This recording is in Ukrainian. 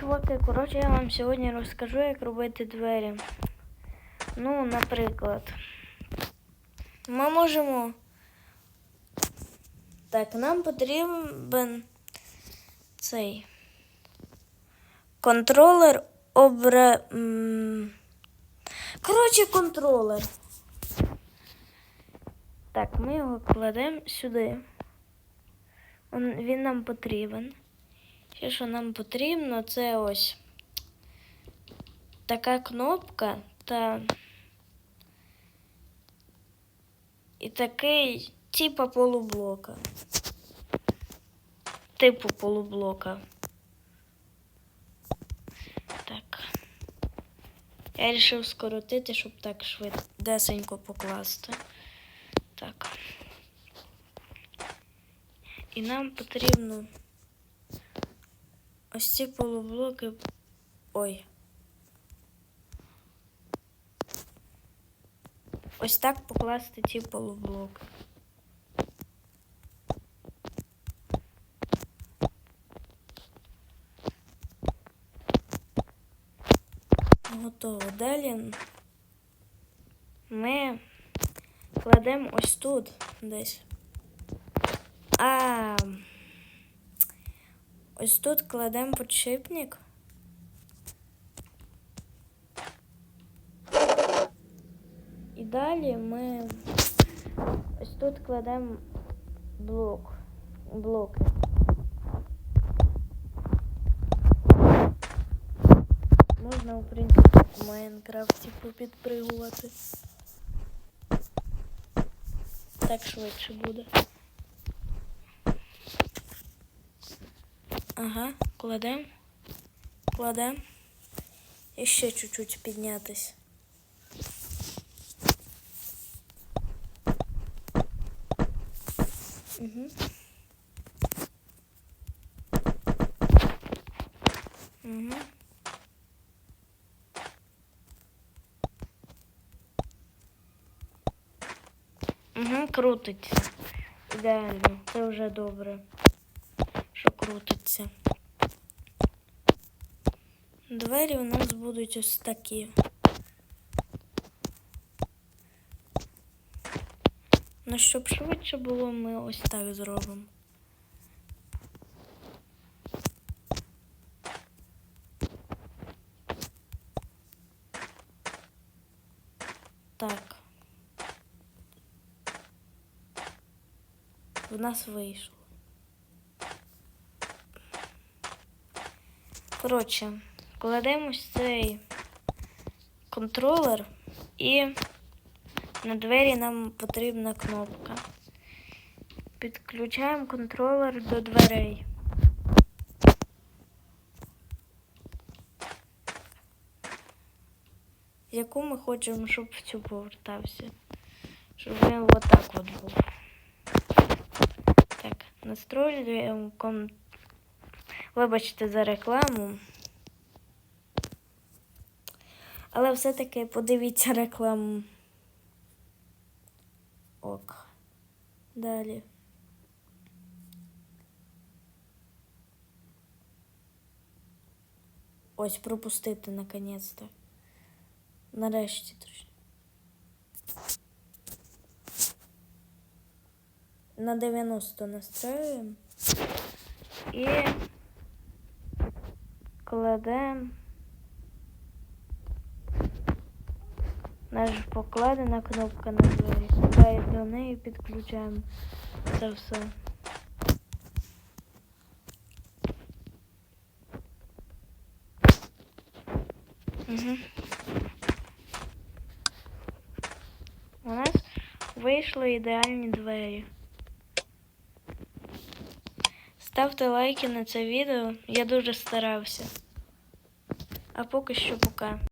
чуваки, коротше, я вам сьогодні розкажу, як робити двері. Ну, наприклад, ми можемо. Так, нам потрібен цей контролер обре. Коротше, контролер. Так, ми його кладемо сюди. Він нам потрібен. Ще що нам потрібно, це ось така кнопка та і такий типа полублока. Типу полублока. Так. Я вирішив скоротити, щоб так швидесенько покласти. Так. І нам потрібно ось ці полублоки. Ой. Ось так покласти ці полублоки. Готово. Далі ми кладемо ось тут десь. А ось тут кладемо подшипник. І далі ми ось тут кладемо блок. Блоки. Можна, в принципі, в Майнкрафті попідпригувати. Так швидше буде. Ага, кладем. Кладем. І ще чуть-чуть піднятись. Угу. Угу. Угу, крутиться. Ідеально. Це вже добре. Крутиться. Двері у нас будуть ось такі. Ну, щоб швидше було, ми ось так зробимо. Так. В нас вийшло. Коротше, кладемо цей контролер і на двері нам потрібна кнопка. Підключаємо контролер до дверей. Яку ми хочемо, щоб в цю повертався. Щоб він отак от був. Так, настроюємо кон... Вибачте за рекламу. Але все-таки подивіться рекламу. Ок. Далі. Ось пропустити наконець-то. Нарешті точно. На 90 настроюємо. І кладемо. Наша покладена кнопка на двері. Сюди до неї підключаємо це все. Угу. У нас вийшли ідеальні двері. Ставте лайки на це відео, я дуже старався. А поки що пока.